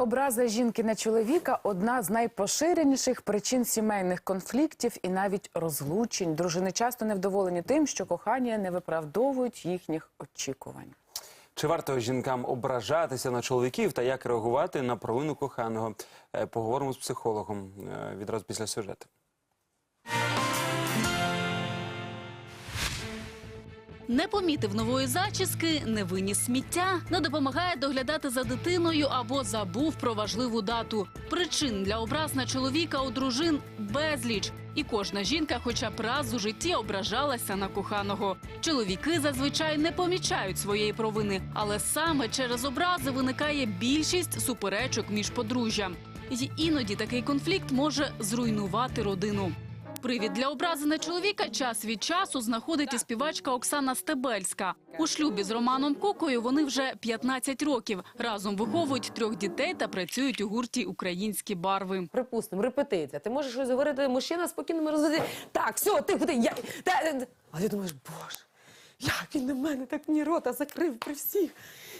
Образа жінки на чоловіка одна з найпоширеніших причин сімейних конфліктів і навіть розлучень. Дружини часто невдоволені тим, що кохання не виправдовують їхніх очікувань. Чи варто жінкам ображатися на чоловіків та як реагувати на провину коханого? Е, Поговоримо з психологом е, відразу після сюжету. Не помітив нової зачіски, не виніс сміття, не допомагає доглядати за дитиною або забув про важливу дату. Причин для образ на чоловіка у дружин безліч. І кожна жінка, хоча б раз у житті ображалася на коханого. Чоловіки зазвичай не помічають своєї провини, але саме через образи виникає більшість суперечок між подружжям. І іноді такий конфлікт може зруйнувати родину. Привід для образи на чоловіка час від часу знаходить і співачка Оксана Стебельська. У шлюбі з Романом Кокою вони вже 15 років. Разом виховують трьох дітей та працюють у гурті Українські барви. Припустимо, репетиція. Ти можеш щось говорити, мужчина спокійно розгляді. Так, все, ти куди? Я... Та... та- А ти думаєш, боже, як він на мене так мені рота закрив при всіх.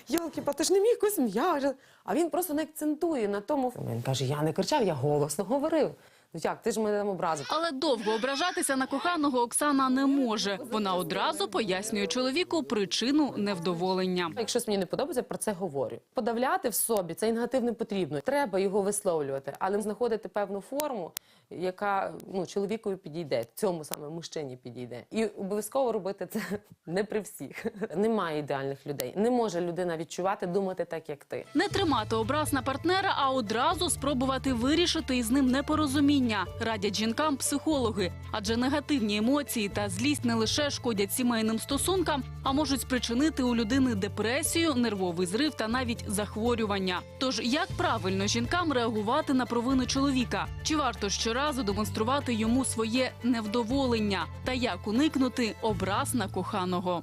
Йолки, ти ж не міг якось м'яже. А він просто не акцентує на тому. Він каже, я не кричав, я голосно говорив. Ну як, ти ж мене там образив. Але довго ображатися на коханого Оксана не може. Вона одразу пояснює чоловіку причину невдоволення. Якщо мені не подобається, про це говорю. Подавляти в собі цей негатив не потрібно. Треба його висловлювати, але знаходити певну форму, яка ну, чоловікові підійде, цьому саме мужчині підійде. І обов'язково робити це не при всіх. Немає ідеальних людей. Не може людина відчувати, думати так, як ти. Не тримати образ на партнера, а одразу спробувати вирішити із ним непорозуміння. Радять жінкам психологи, адже негативні емоції та злість не лише шкодять сімейним стосункам, а можуть спричинити у людини депресію, нервовий зрив та навіть захворювання. Тож як правильно жінкам реагувати на провину чоловіка? Чи варто щоразу демонструвати йому своє невдоволення? Та як уникнути образ на коханого?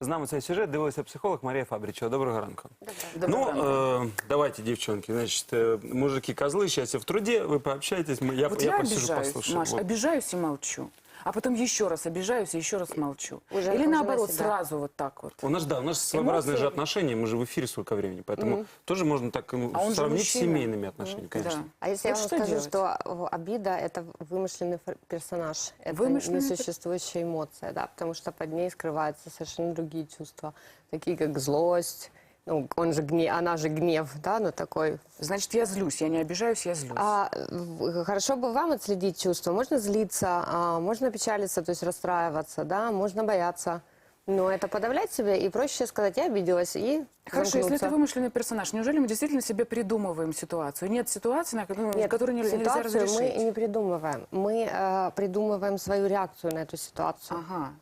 З нами цей сюжет дивилася психолог Марія Фабричева. Доброго ранку. Доброго ну, э, давайте, девчонки, значит, э, мужики козлы, счастье в труде, вы пообщаетесь, мы, я, Вот я я, посижу, обижаюсь, послушаю. Маш, Вот. обижаюсь и молчу. А потом еще раз обижаюсь и еще раз молчу. Уже- Или наоборот, себя. сразу вот так вот. У нас, да, у нас своеобразные Эмоции. же отношения, мы же в эфире сколько времени, поэтому тоже можно так ну, А сравнить с семейными отношениями, конечно. Да. А если Вот я вам скажу, делать? что э, обида – это вымышленный персонаж, это Вымышленный несуществующая эмоция, да, потому что под ней скрываются совершенно другие чувства, такие как злость, ну, он же гнев, она же гнев, да, ну такой. Значит, я злюсь, я не обижаюсь, я злюсь. А, хорошо бы вам отследить чувства. Можно злиться, а, можно печалиться, то есть расстраиваться, да, можно бояться. Но это подавлять себя и проще сказать, я обиделась, и Хорошо, если замкнуться. это вымышленный персонаж, неужели мы действительно себе придумываем ситуацию? Нет ситуации, на которую, Нет, которую нельзя нельзя разрешить. мы не придумываем. Мы э, придумываем свою реакцию на эту ситуацию. Ага.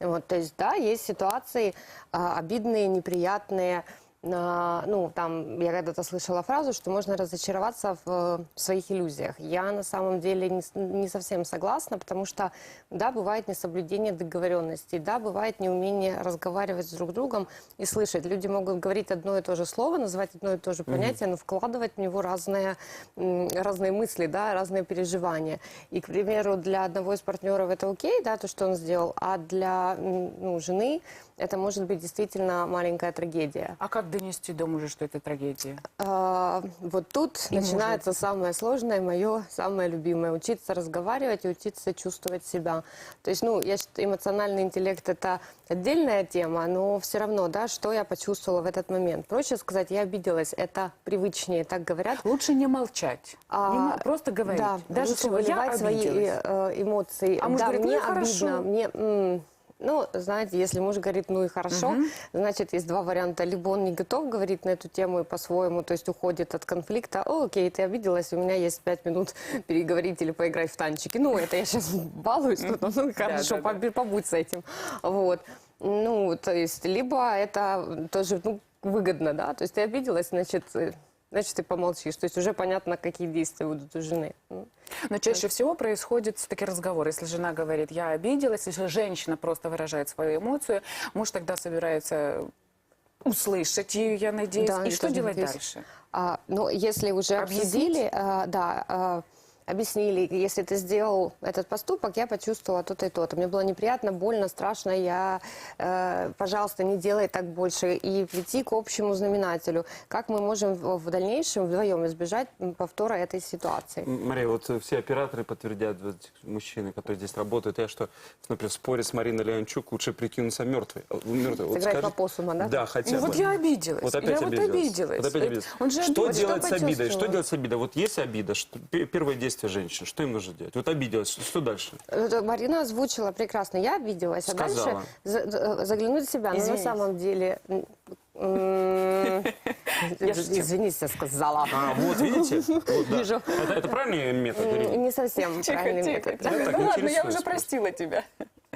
Вот, то есть, да, есть ситуации а, обидные, неприятные. Ну, там, я когда-то слышала фразу, что можно разочароваться в, своих иллюзиях. Я на самом деле не, совсем согласна, потому что, да, бывает несоблюдение договоренностей, да, бывает неумение разговаривать с друг другом и слышать. Люди могут говорить одно и то же слово, называть одно и то же понятие, но вкладывать в него разные, разные мысли, да, разные переживания. И, к примеру, для одного из партнеров это окей, да, то, что он сделал, а для ну, жены это может быть действительно маленькая трагедия. А как донести до мужа, что это трагедия? А, вот тут И начинается самое сложное, мое самое любимое. Учиться разговаривать и учиться чувствовать себя. То есть, ну, я считаю, эмоциональный интеллект – это отдельная тема, но все равно, да, что я почувствовала в этот момент. Проще сказать, я обиделась, это привычнее, так говорят. Лучше не молчать, А, не просто говорить. Да, Даже лучше слово «я выливать свои обиделась». э, эмоции. А муж да, говорит, «Ну мне хорошо». обидно, мне... ну, знаете, если муж говорит, ну и хорошо, значит, есть два варианта. Либо он не готов говорить на эту тему и по-своему, то есть уходит от конфликта. О, окей, ты обиделась, у меня есть пять минут переговорить или поиграть в танчики. Ну, это я сейчас балуюсь, тут, ну хорошо, да, да. побе- побудь с этим. Вот. Ну, то есть, либо это тоже, ну, выгодно, да, то есть ты обиделась, значит, э, значит, ты помолчишь. То есть уже понятно, какие действия будут у жены. Ну, Но чаще всего происходит все-таки разговор. Если жена говорит, я обиделась, если женщина просто выражает свою эмоцию, муж тогда собирается услышать ее, я надеюсь. Да, и что делать надеюсь. дальше? А, ну, если уже обсудили, а, да, а, объяснили, если ты сделал этот поступок, я почувствовала то-то и то-то. Мне было неприятно, больно, страшно, я, э, пожалуйста, не делай так больше. И прийти к общему знаменателю. Как мы можем в, дальнейшем вдвоем избежать повтора этой ситуации? Мария, вот э, все операторы подтвердят, вот мужчины, которые здесь работают, я что, например, в споре с Мариной Леончук лучше прикинуться мертвой. Э, мертвой. Вот Сыграть скажи- по посуму, да? Да, хотя Ну бы. вот я обиделась. Вот опять я обиделась. вот обиделась. Вот опять Э, обиделась. Он же что обиделся. делать с обидой? Что делать с обидой? Вот есть обида, что, пе- первое действие женщин, что им нужно делать? Вот обиделась, что дальше? Это Марина озвучила прекрасно. Я обиделась, а Сказала. дальше за- заглянуть в себя. Но на самом деле... Извините, я сказала. А, вот, видите? Вот, да. Вижу. Это, это правильный метод? Не совсем Тихо, правильный тихо, метод. тихо. так Ну ладно, я уже простила тебя.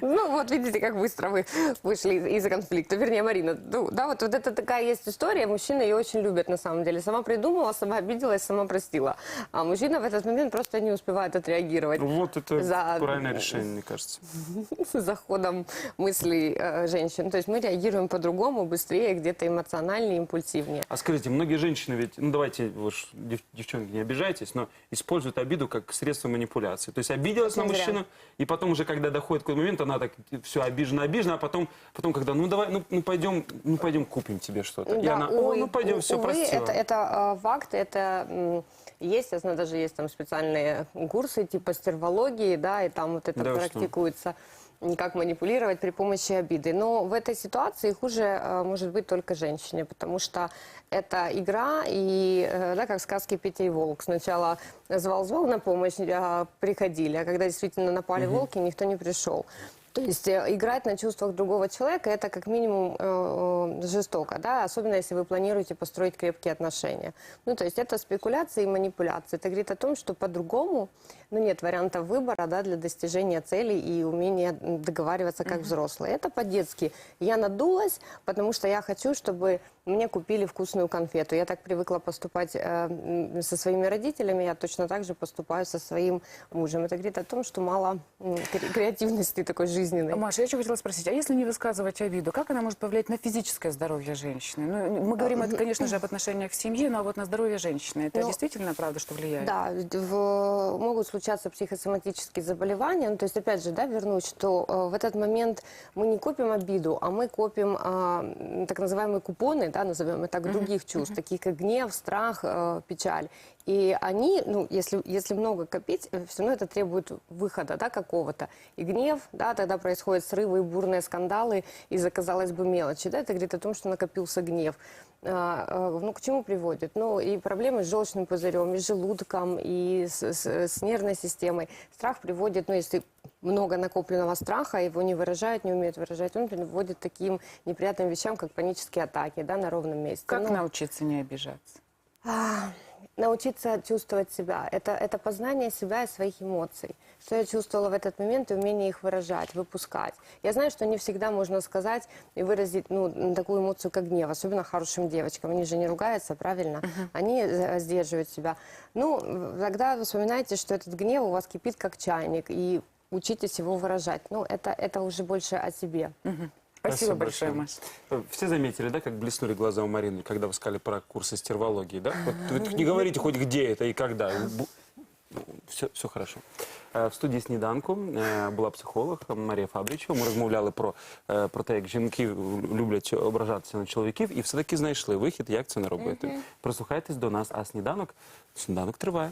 Ну вот видите, как быстро вы вышли из, из конфликта. Вернее, Марина. Ну, да, вот, вот это такая есть история. Мужчины ее очень любят на самом деле. Сама придумала, сама обиделась, сама простила. А мужчина в этот момент просто не успевает отреагировать. Вот это За- правильное решение, мне кажется. за ходом мыслей э, женщин. То есть мы реагируем по-другому, быстрее, где-то эмоциональнее, импульсивнее. А скажите, многие женщины ведь, ну давайте, вы ж, дев- девчонки, не обижайтесь, но используют обиду как средство манипуляции. То есть обиделась на зря. мужчину, и потом уже, когда доходит какой-то момент, она так все обижена, обижена, а потом, потом когда, ну давай, ну, ну пойдем, ну пойдем купим тебе что-то. и Да, она, о, ну пойдем, все, увы, простила. это, это э, факт, это есть, я знаю, даже есть там специальные курсы типа стервологии, да, и там вот это Да что? практикуется м, как манипулировать при помощи обиды. Но в этой ситуации хуже э, может быть только женщине, потому что это игра, и, э, да, как в сказке Петя и Волк. Сначала звал-звал на помощь, а приходили, а когда действительно напали волки, никто не пришел. То есть э, играть на чувствах другого человека это как минимум э, э, жестоко, да, особенно если вы планируете построить крепкие отношения. Ну, то есть это спекуляции и манипуляции. Это говорит о том, что по-другому, ну, нет вариантов выбора, да, для достижения целей и умения договариваться как взрослые. Это по-детски. Я надулась, потому что я хочу, чтобы мне купили вкусную конфету. Я так привыкла поступать э, со своими родителями, я точно так же поступаю со своим мужем. Это говорит о том, что мало кре- креативности такой жизненной. Маша, я еще хотела спросить, а если не высказывать обиду, как она может повлиять на физическое здоровье женщины? Ну, мы говорим, это, конечно же, об отношениях в семье, но вот на здоровье женщины. Это Ну, действительно правда, что влияет? Да, в- могут случаться психосоматические заболевания. Ну, то есть, опять же, да, вернуть, что э, в этот момент мы не копим обиду, а мы копим м, так называемые купоны, да, назовем это так, других чувств, таких как гнев, страх, э, печаль. И они, ну, если, если много копить, все равно это требует выхода, да, какого-то. И гнев, да, тогда происходят срывы и бурные скандалы из-за, казалось бы, мелочи, да, это говорит о том, что накопился гнев. А, а, ну, к чему приводит? Ну, и проблемы с желчным пузырем, и с желудком, и с, с- с нервной системой. Страх приводит, ну, если много накопленного страха, его не выражают, не умеют выражать, он приводит к таким неприятным вещам, как панические атаки, да, на ровном месте. Как Ну, научиться не обижаться? а, научиться чувствовать себя. Это, это познание себя и своих эмоций. Что я чувствовала в этот момент и умение их выражать, выпускать. Я знаю, что не всегда можно сказать и выразить ну, такую эмоцию, как гнев, особенно хорошим девочкам. Они же не ругаются, правильно? Они э, сдерживают себя. Ну, тогда вы вспоминайте, что этот гнев у вас кипит как чайник, и учитесь его выражать. Ну, это, это уже больше о себе. Спасибо, большое, Маша. Э, Все заметили, да, как блеснули глаза у Марины, когда вы сказали про курсы стервологии, да? Вот вы тут не говорите хоть где это и когда. Все, все хорошо. Е, В студії сніданку е, була психолог Марія Фабричева. Ми розмовляли про, е, про те, як жінки люблять ображатися на чоловіків, і все-таки знайшли вихід, як це не робити. Прислухайтесь до нас, а сніданок, сніданок триває.